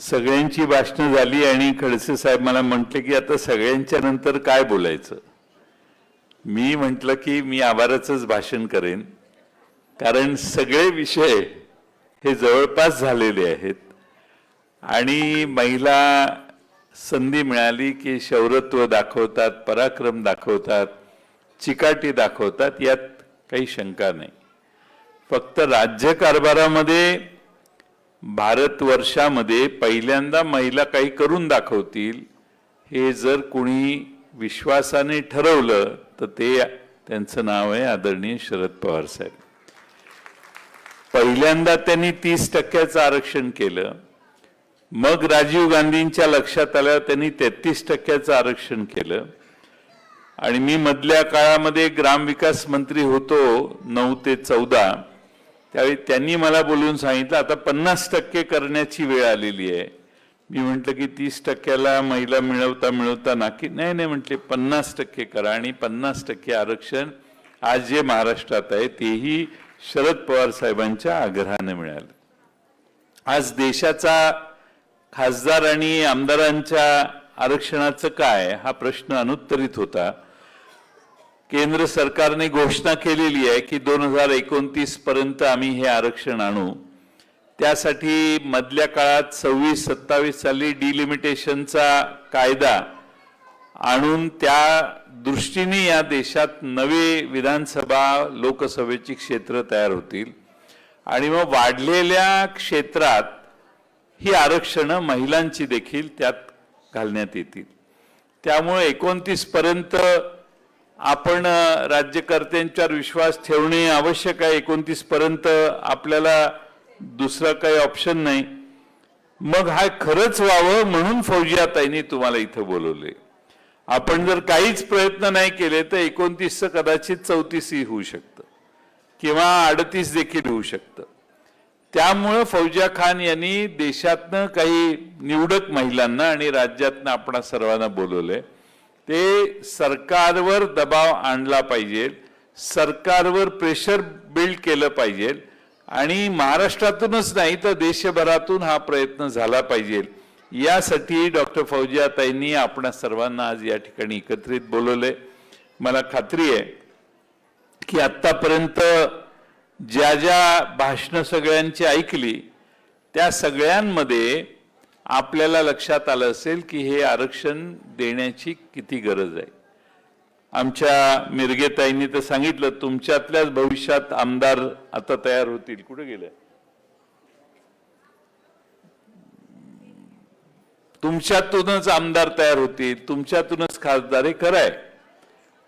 सगळ्यांची भाषणं झाली आणि खडसे साहेब मला म्हटले की आता सगळ्यांच्या नंतर काय बोलायचं? मी म्हटलं की मी आभाराचंच भाषण करेन. कारण सगळे विषय हे जवळपास झालेले आहेत. आणि महिला संधी मिळाली की शौरत्व दाखवतात पराक्रम दाखवतात चिकाटी दाखवतात यात काही शंका नाही. फक्त राज्यकारभारामध्ये भारतवर्षामध्ये पहिल्यांदा महिला काही करून दाखवतील हे जर कुणी विश्वासाने ठरवलं तर ते त्यांचं नाव आहे आदरणीय शरद पवार साहेब. पहिल्यांदा त्यांनी तीस टक्क्याचं आरक्षण केलं. मग राजीव गांधींच्या लक्षात आल्यावर त्यांनी तेहतीस टक्क्याचं आरक्षण केलं. आणि मी मधल्या काळामध्ये ग्रामविकास मंत्री होतो नऊ ते चौदा. त्यावेळी त्यांनी मला बोलून सांगितलं आता पन्नास टक्के करण्याची वेळ आलेली आहे. मी म्हटलं की तीस टक्क्याला महिला मिळवता मिळवता नाकी नाही नाही म्हटले पन्नास टक्के करा आणि पन्नास टक्के आरक्षण आज जे महाराष्ट्रात आहे तेही शरद पवार साहेबांच्या आग्रहाने मिळालं. आज देशाचा खासदार आणि आमदारांच्या आरक्षणाचं काय हा प्रश्न अनुत्तरित होता. केंद्र सरकारने घोषणा केलेली आहे की दोन हजार एकोणतीस पर्यंत आम्ही हे आरक्षण आणू. त्यासाठी मधल्या काळात सव्वीस सत्तावीस साली डिलिमिटेशनचा कायदा आणून त्या दृष्टीने या देशात नवे विधानसभा लोकसभेची क्षेत्र तयार होतील. आणि मग वाढलेल्या क्षेत्रात ही आरक्षणं महिलांची देखील त्यात घालण्यात येतील. त्यामुळे एकोणतीसपर्यंत आपण राज्यकर्त्यांच्यावर विश्वास ठेवणे आवश्यक आहे एकोणतीस पर्यंत. आपल्याला दुसरा काही ऑप्शन नाही. मग हा खरंच व्हावं म्हणून फौजियाताईंनी तुम्हाला इथं बोलवले. आपण जर काहीच प्रयत्न नाही केले तर एकोणतीसचं कदाचित चौतीसही होऊ शकतं. किंवा अडतीस देखील होऊ शकतं. त्यामुळं फौजिया खान यांनी देशातनं काही निवडक महिलांना आणि राज्यातनं आपण सर्वांना बोलवलंय. ते सरकारवर दबाव आणला पाहिजे सरकारवर प्रेशर बिल्ड केलं पाहिजे आणि महाराष्ट्रातूनच नाही तर देशभरातून हा प्रयत्न झाला पाहिजे. यासाठी डॉक्टर फौजियाताईंनी आपण सर्वांना आज या ठिकाणी एकत्रित बोलवलंय मला खात्री आहे की आतापर्यंत ज्या ज्या भाषणं सगळ्यांची ऐकली त्या सगळ्यांमध्ये आपल्याला लक्षात आलं असेल की हे आरक्षण देण्याची किती गरज आहे. आमच्या मिरगेताईंनी तर सांगितलं तुमच्यातल्याच भविष्यात आमदार आता तयार होतील. कुठे गेले? तुमच्यातूनच आमदार तयार होतील तुमच्यातूनच खासदार हे खरं आहे.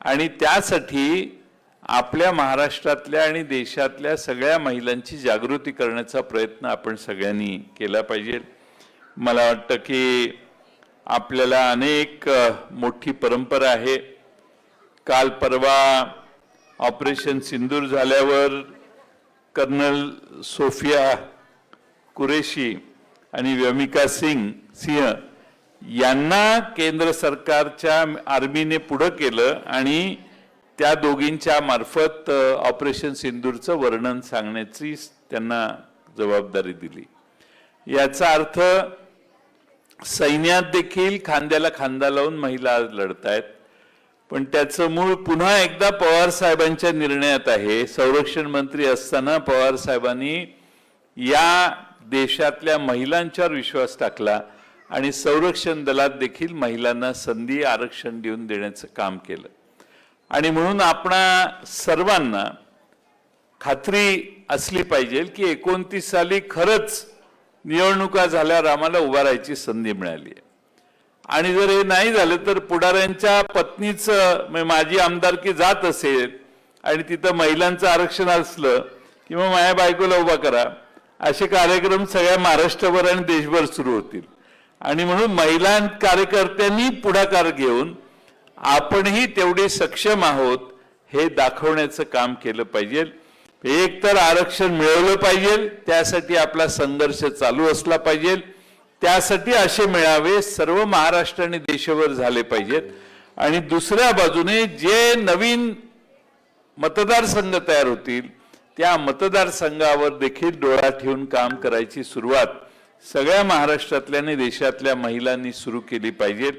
आणि त्यासाठी आपल्या महाराष्ट्रातल्या आणि देशातल्या सगळ्या महिलांची जागृती करण्याचा प्रयत्न आपण सगळ्यांनी केला पाहिजे. मला वाटतं की आपल्याला अनेक मोठी परंपरा आहे. काल परवा ऑपरेशन सिंदूर झाल्यावर कर्नल सोफिया कुरेशी आणि व्यमिका सिंग सिंह यांना केंद्र सरकारच्या आर्मीने पुढं केलं आणि त्या दोघींच्या मार्फत ऑपरेशन सिंदूरचं वर्णन सांगण्याची त्यांना जबाबदारी दिली. याचा अर्थ सैन्यात देखील खांद्याला खांदा लावून महिला लढतायत. पण त्याचं मूळ पुन्हा एकदा पवार साहेबांच्या निर्णयात आहे. संरक्षण मंत्री असताना पवार साहेबांनी या देशातल्या महिलांच्यावर विश्वास टाकला आणि संरक्षण दलात देखील महिलांना संधी आरक्षण देऊन देण्याचं काम केलं. आणि म्हणून आपणा सर्वांना खात्री असली पाहिजे की एकोणतीस साली खरंच निवडणुका झाल्यावर आम्हाला उभा राहायची संधी मिळाली आहे. आणि जर हे नाही झालं तर पुढाऱ्यांच्या पत्नीचं म्हणजे माझी आमदारकी जात असेल आणि तिथं महिलांचं आरक्षण असलं किंवा माझ्या बायकोला उभा करा असे कार्यक्रम सगळ्या महाराष्ट्रभर आणि देशभर सुरू होतील. आणि म्हणून महिला कार्यकर्त्यांनी पुढाकार घेऊन आपणही तेवढे सक्षम आहोत हे दाखवण्याचं काम केलं पाहिजे. एक तर आरक्षण मिळवलं पाहिजे त्यासाठी आपला संघर्ष चालू असला पाहिजे त्यासाठी असे मेळावे सर्व महाराष्ट्र आणि देशभर झाले पाहिजेत. आणि दुसऱ्या बाजूने जे नवीन मतदारसंघ तयार होतील त्या मतदारसंघावर देखील डोळा ठेवून काम करायची सुरुवात सगळ्या महाराष्ट्रातल्या आणि देशातल्या महिलांनी सुरू केली पाहिजेत